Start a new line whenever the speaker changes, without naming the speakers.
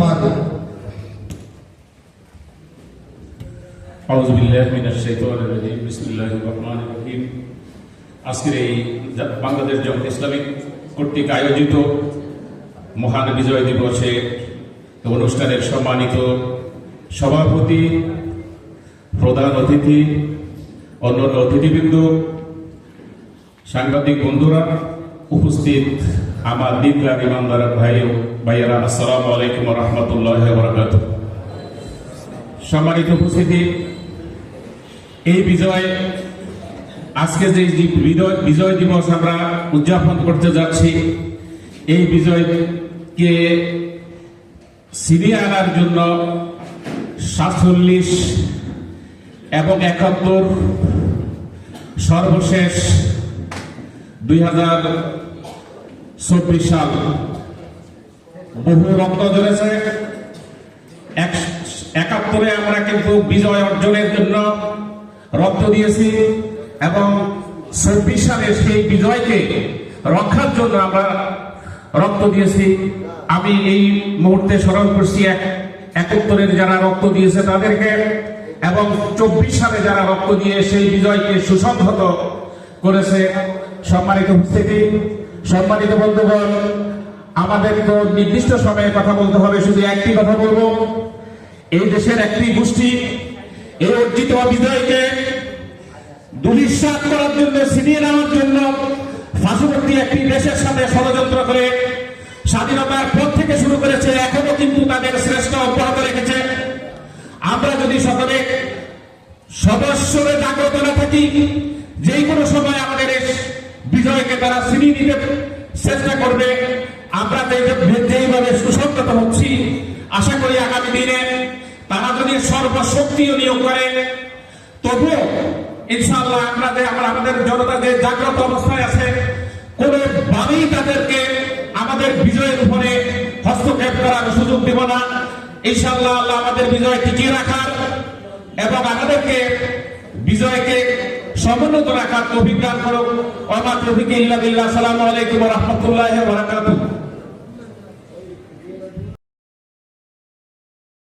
পারবে
আউয বিল্লাহি মিনাশ শাইতানির রাজীম, বিসমিল্লাহির রহমানির রহিম। আজকের এই বাংলাদেশ জামাত ইসলামিক কর্তৃক আয়োজিত মহান বিজয় দিবসে অনুষ্ঠানের সম্মানিত সভাপতি, প্রধান অতিথি, অন্যান্য অতিথিবৃন্দ, সাংবাদিক বন্ধুরা উপস্থিত আমার দিনদার ইমানদার ভাই ভাইয়েরা, আসসালামু আলাইকুম রহমতুল্লাহ বরকাত সম্মানিত উপস্থিতি, এই বিজয়, আজকে যে বিজয় বিজয় দিবস আমরা উদযাপন করতে যাচ্ছি, এই বিজয়কে ছিনিয়ে আনার জন্য সাতচল্লিশ এবং একাত্তর সর্বশেষ দুই হাজার চব্বিশ সাল বহু রক্ত ঝরেছে। এক- একাত্তরে আমরা কিন্তু বিজয় অর্জনের জন্য রক্ত দিয়েছি এবং চব্বিশ সালে সেই বিজয়কে রক্ষার জন্য আমরা রক্ত দিয়েছি। আমি এই মুহূর্তে স্মরণ করছি এক একাত্তরের যারা রক্ত দিয়েছে তাদেরকে এবং চব্বিশ সালে যারা রক্ত দিয়ে সেই বিজয়কে সুসংহত করেছে, সম্মানিত উপস্থিতি। সম্মানিত বন্ধুগণ আমাদের তো নির্দিষ্ট সময়ে কথা বলতে হবে, শুধু একটি কথা বলব। এই দেশের একটি গোষ্ঠী, এই অর্জিত বিজয়কে দুলিশ্বাস করার জন্য, ছিনিয়ে নেওয়ার জন্য পার্শ্ববর্তী একটি দেশের সাথে ষড়যন্ত্র করে স্বাধীনতার পর থেকে শুরু করেছে, এখনও কিন্তু তাদের শ্রেষ্ঠ অব্যাহত রেখেছে। আমরা যদি সকলে সদস্যরে জাগ্রত না থাকি যে কোনো সময় আমাদের বিজয়কে তারা ছিনিয়ে নিতে চেষ্টা করবে। আমরা যে- যেইভাবে সুসংগত হচ্ছি। আশা করি আগামী দিনে তারা যদি সর্বশক্তি নিয়োগ করে, তবুও ইনশাআল্লাহ আপনাদের আমরা আমাদের জনতা যে জাগ্রত অবস্থায় আছে, কোনোভাবেই তাদেরকে আমাদের বিজয়ের উপরে হস্তক্ষেপ করার সুযোগ দেব না। ইনশাআল্লাহ আল্লাহ আমাদের বিজয় টিকিয়ে রাখার এবং আমাদেরকে বিজয়কে সমুন্নত রাখার অভিজ্ঞান করুক। আমার তৌফিক ইল্লা বিল্লাহ। আলাইকুম রাহমাতুল্লাহি বারাকাতুহু।